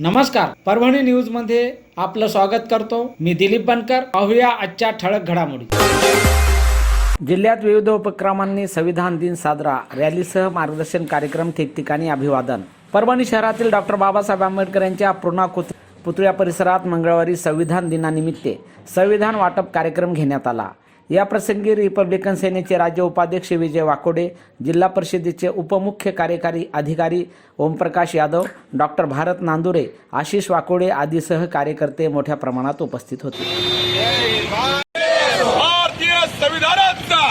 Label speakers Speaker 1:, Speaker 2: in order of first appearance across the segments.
Speaker 1: नमस्कार परभणी न्यूजमध्ये आपलं स्वागत करतो. मी दिलीप बनकर पाहूया आजच्या ठळक घडामोडी. जिल्ह्यात विविध उपक्रमांनी संविधान दिन साजरा रॅलीसह मार्गदर्शन कार्यक्रम ठिकठिकाणी अभिवादन. परभणी शहरातील डॉक्टर बाबासाहेब आंबेडकर यांच्या पूर्णाकृत पुतळ्या परिसरात मंगळवारी संविधान दिनानिमित्त संविधान वाटप कार्यक्रम घेण्यात आला. या प्रसंगी रिपब्लिकन सेनेचे राज्य उपाध्यक्ष विजय वाकोडे जिल्हा परिषदेचे उपमुख्य कार्यकारी अधिकारी ओमप्रकाश यादव डॉक्टर भारत नांदुरे आशिष वाकोडे आदीसह कार्यकर्ते मोठ्या प्रमाणात उपस्थित होते.
Speaker 2: भारतीय संविधानाचा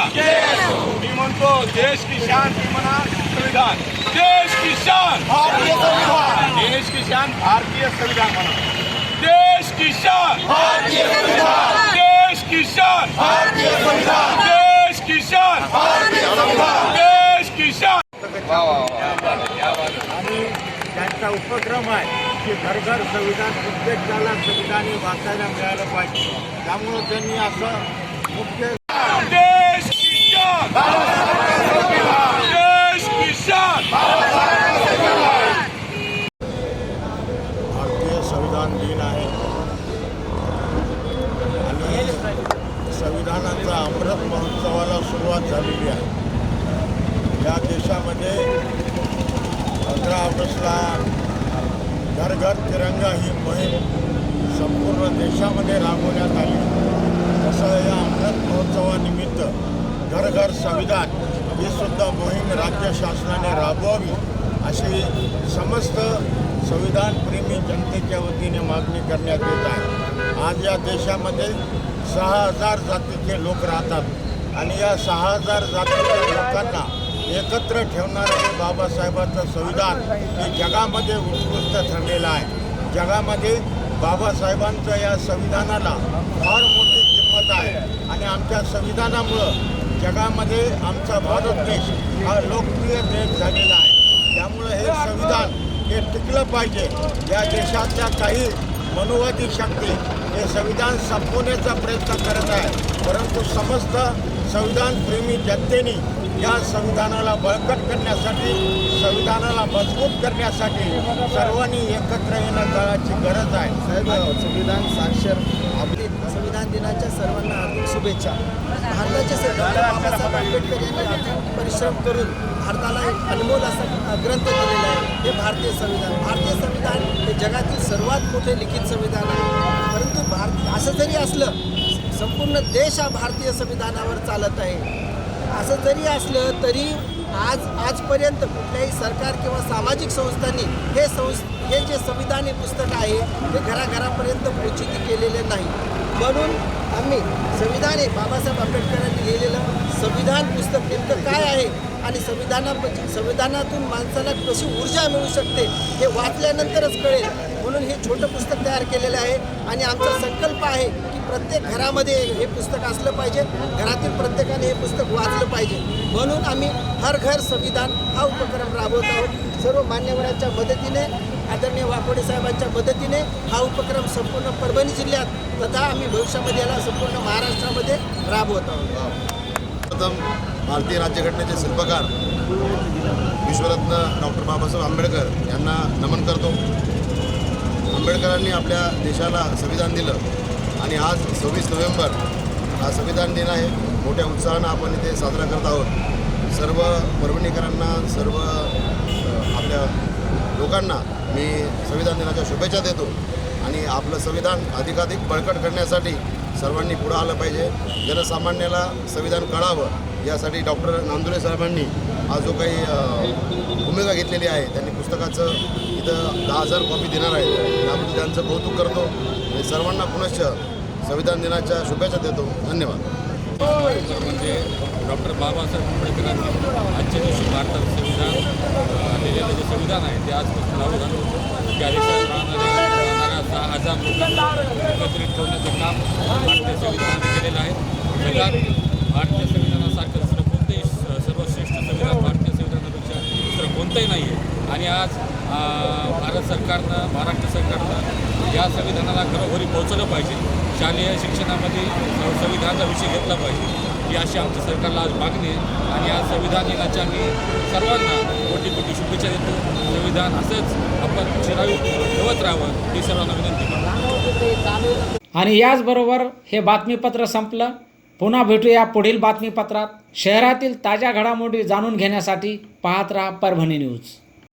Speaker 2: मी म्हणतो देश की शान म्हणा संविधान. देश की शान. भारतीय संविधान. देश की शान भारतीय संविधान म्हणा. देश की शान. भारतीय संविधान. देश की शान भारतीय संविधान! देश की शान भारतीय संविधान! देश की शान
Speaker 3: आणि त्यांचा उपक्रम आहे की घर घर संविधान प्रत्येकाला संविधान हे वाचायला मिळालं पाहिजे. त्यामुळं त्यांनी असं मुख्य
Speaker 2: देश की शान देश की शान
Speaker 3: भारतीय संविधान दिन आहे आणि संविधानाचा अमृत महोत्सवाला सुरुवात झालेली आहे. या देशामध्ये पंधरा ऑगस्टला घर घर तिरंगा ही मोहीम संपूर्ण देशामध्ये राबवण्यात आली. तसं या अमृत महोत्सवानिमित्त घर घर संविधान ही सुद्धा मोहीम राज्य शासनाने राबवावी अशी समस्त संविधानप्रेमी जनतेच्या वतीने मागणी करण्यात येत आहे. आज या देशामध्ये सहा हजार जातीचे लोक राहतात. आणि या सहा हजार जातीच्या लोकांना एकत्र ठेवणारं हे बाबासाहेबांचं संविधान हे जगामध्ये उत्कृष्ट ठरलेलं आहे. जगामध्ये बाबासाहेबांचं या संविधानाला फार मोठी किंमत आहे. आणि आमच्या संविधानामुळं जगामध्ये आमचा भारत देश हा लोकप्रिय देश झालेला आहे. त्यामुळं हे संविधान हे टिकलं पाहिजे. या देशातल्या काही मनोवादी शक्ती हे संविधान संपवण्याचा प्रयत्न करत आहे परंतु समस्त संविधानप्रेमी जनतेने या संविधानाला बळकट करण्यासाठी संविधानाला मजबूत करण्यासाठी सर्वांनी एकत्र येणं काळाची गरज आहे.
Speaker 4: साहेब संविधान साक्षर आपली संविधान दिनाच्या सर्वांना हार्दिक शुभेच्छा. भारताचे डॉक्टर बाबासाहेब आंबेडकर यांनी अथक परिश्रम करून भारताला एक अनमोल असा ग्रंथ दिलेला आहे. हे भारतीय संविधान. भारतीय संविधान हे जगातील सर्वात मोठे लिखित संविधान आहे. परंतु भारत असं जरी असलं संपूर्ण देश हा भारतीय संविधानावर चालत आहे. असं जरी असलं तरी आज आजपर्यंत कुठल्याही सरकार किंवा सामाजिक संस्थांनी हे संस् हे जे संविधान हे पुस्तक आहे ते घराघरापर्यंत पोचिती केलेले नाही. म्हणून आम्ही संविधान हे बाबासाहेब आंबेडकरांनी लिहिलेलं संविधान पुस्तक नेमकं काय आहे आणि संविधाना संविधानातून माणसाला कशी ऊर्जा मिळू शकते हे वाचल्यानंतरच कळेल. म्हणून हे छोटं पुस्तक तयार केलेलं आहे आणि आमचा संकल्प आहे प्रत्येक घरामध्ये हे पुस्तक असलं पाहिजे. घरातील प्रत्येकाने हे पुस्तक वाचलं पाहिजे. म्हणून आम्ही हर घर संविधान हा उपक्रम राबवत आहोत. सर्व मान्यवरांच्या मदतीने आदरणीय वाकोडे साहेबांच्या मदतीने हा उपक्रम संपूर्ण परभणी जिल्ह्यात तथा आम्ही भविष्यामध्ये याला संपूर्ण महाराष्ट्रामध्ये राबवत आहोत.
Speaker 5: प्रथम भारतीय राज्यघटनेचे शिल्पकार विश्वरत्न डॉक्टर बाबासाहेब आंबेडकर यांना नमन करतो. आंबेडकरांनी आपल्या देशाला संविधान दिलं. आणि आज सव्वीस नोव्हेंबर हा संविधान दिन आहे. मोठ्या उत्साहानं आपण इथे साजरा करत आहोत. सर्व परभणीकरांना सर्व आपल्या लोकांना मी संविधान दिनाच्या शुभेच्छा देतो. आणि आपलं संविधान अधिकाधिक बळकट करण्यासाठी सर्वांनी पुढं आलं पाहिजे. जनसामान्याला संविधान कळावं. यासाठी डॉक्टर नांदुरे साहेबांनी हा जो काही भूमिका घेतलेली आहे त्यांनी पुस्तकाचं इथं दहा हजार कॉपी देणार आहे त्याबद्दल त्यांचं कौतुक करतो आणि सर्वांना पुनश्च संविधान दिनाच्या शुभेच्छा देतो. धन्यवाद.
Speaker 6: म्हणजे डॉक्टर बाबासाहेब आंबेडकरांनी आजच्या दिवशी भारतात संविधान लिहिलेलं जे संविधान आहे ते आज लागू झालं होतं. त्या देशात राहणाऱ्या सहा हजार लोकांना एकत्रित करून काम भारतीय संविधानाने केलेलं आहे जगात भारतीय संविधानासारखं दुसरं कोणतेही स- सर्वश्रेष्ठ संविधान भारतीय संविधानापेक्षा दुसरं कोणतंही नाही आहे आणि आज भारत सरकारनं महाराष्ट्र सरकारनं या संविधानाला घरोघरी पोहोचवलं पाहिजे. शालेय शिक्षणामध्ये संविधानाचा विषय घेतला पाहिजे. ही अशी आमच्या सरकारला आज मागणी आहे. आणि आज संविधान दिनाच्या मी सर्वांना कोटी कोटी शुभेच्छा देतो. संविधान असंच आपण चिरायू ठेवत राहावं ही सर्वांना विनंती करतो.
Speaker 1: आणि याचबरोबर हे बातमीपत्र संपलं. पुन्हा भेटूया पुढील बातमीपत्रात. शहरातील ताज्या घडामोडी जाणून घेण्यासाठी पाहत राहा परभणी न्यूज.